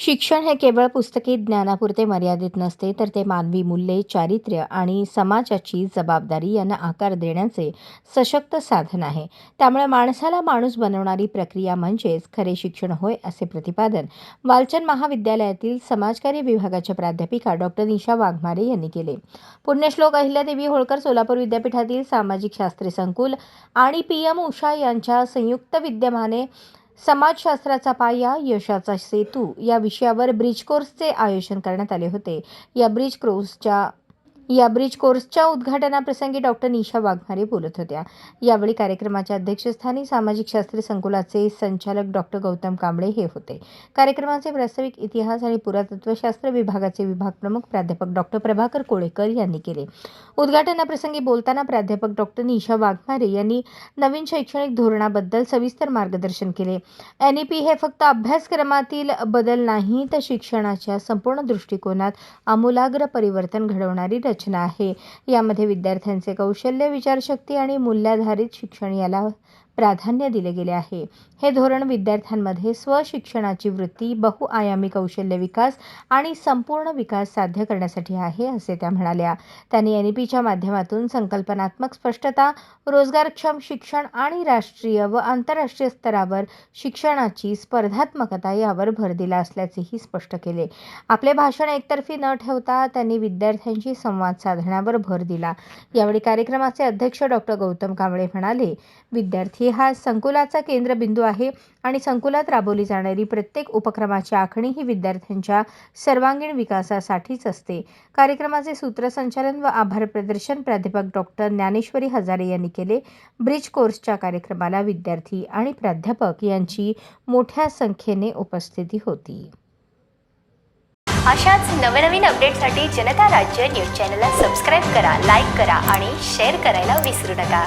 शिक्षण हे केवळ पुस्तकी ज्ञानापुरते मर्यादित नसते तर ते मानवी मूल्ये चारित्र्य आणि समाजाची जबाबदारी यांना आकार देण्याचे सशक्त साधन आहे. त्यामुळे माणसाला माणूस बनवणारी प्रक्रिया म्हणजेच खरे शिक्षण होय असे प्रतिपादन वालचंद महाविद्यालयातील समाजकार्य विभागाच्या प्राध्यापिका डॉक्टर निशा वाघमारे यांनी केले. पुण्यश्लोक अहिल्यादेवी होळकर सोलापूर विद्यापीठातील सामाजिक शास्त्रे संकुल आणि पी. एम. उषा यांच्या संयुक्त विद्यमाने समाजशास्त्राचा पाया यशाचा सेतू या विषयावर ब्रिज कोर्सचे आयोजन करण्यात आले होते. या ब्रिज कोर्सच्या या ब्रिज कोर्सच्या उद्घाटनाप्रसंगी डॉक्टर निशा वाघमारे बोलत होत्या. यावेळी कार्यक्रमाच्या अध्यक्षस्थानी सामाजिक शास्त्र संकुलाचे संचालक डॉक्टर गौतम कांबळे हे होते. कार्यक्रमाचे प्रास्ताविक इतिहास आणि पुरातत्वशास्त्र विभागाचे विभाग प्रमुख प्राध्यापक डॉक्टर प्रभाकर कोळेकर यांनी केले. उद्घाटनाप्रसंगी बोलताना प्राध्यापक डॉक्टर निशा वाघमारे यांनी नवीन शैक्षणिक धोरणाबद्दल सविस्तर मार्गदर्शन केले. एन ई पी हे फक्त अभ्यासक्रमातील बदल नाही तर शिक्षणाच्या संपूर्ण दृष्टिकोनात आमूलाग्र परिवर्तन घडवणारी रचना आहे. यामध्ये विद्यार्थ्यांचे कौशल्य विचारशक्ती आणि मूल्याधारित शिक्षण याला प्राधान्य दिले गेले आहे. हे धोरण विद्यार्थ्यांमध्ये स्वशिक्षणाची वृत्ती बहुआयामी कौशल्य विकास आणि संपूर्ण विकास साध्य करण्यासाठी आहे असे त्या म्हणाल्या. त्यांनी एन ई पीच्या माध्यमातून संकल्पनात्मक स्पष्टता रोजगारक्षम शिक्षण आणि राष्ट्रीय व आंतरराष्ट्रीय स्तरावर शिक्षणाची स्पर्धात्मकता यावर भर दिला असल्याचेही स्पष्ट केले. आपले भाषण एकतर्फी न ठेवता त्यांनी विद्यार्थ्यांशी संवाद साधण्यावर भर दिला. यावेळी कार्यक्रमाचे अध्यक्ष डॉक्टर गौतम कांबळे म्हणाले विद्यार्थी हा संकुलाचा केंद्रबिंदू आहे आणि संकुलात राबवली जाणारी प्रत्येक उपक्रमाची आखणी ही विद्यार्थ्यांच्या सर्वांगीण विकासासाठीच असते. कार्यक्रमाचे सूत्रसंचालन व आभार प्रदर्शन प्राध्यापक डॉक्टर ज्ञानेश्वरी हजारे यांनी केले. ब्रिज कोर्सच्या कार्यक्रमाला विद्यार्थी आणि प्राध्यापक यांची मोठ्या संख्येने उपस्थिती होती. अशाच नवनवीन अपडेटसाठी जनता राज्य न्यूज चॅनलला सबस्क्राईब करा लाईक करा आणि शेअर करायला विसरू नका.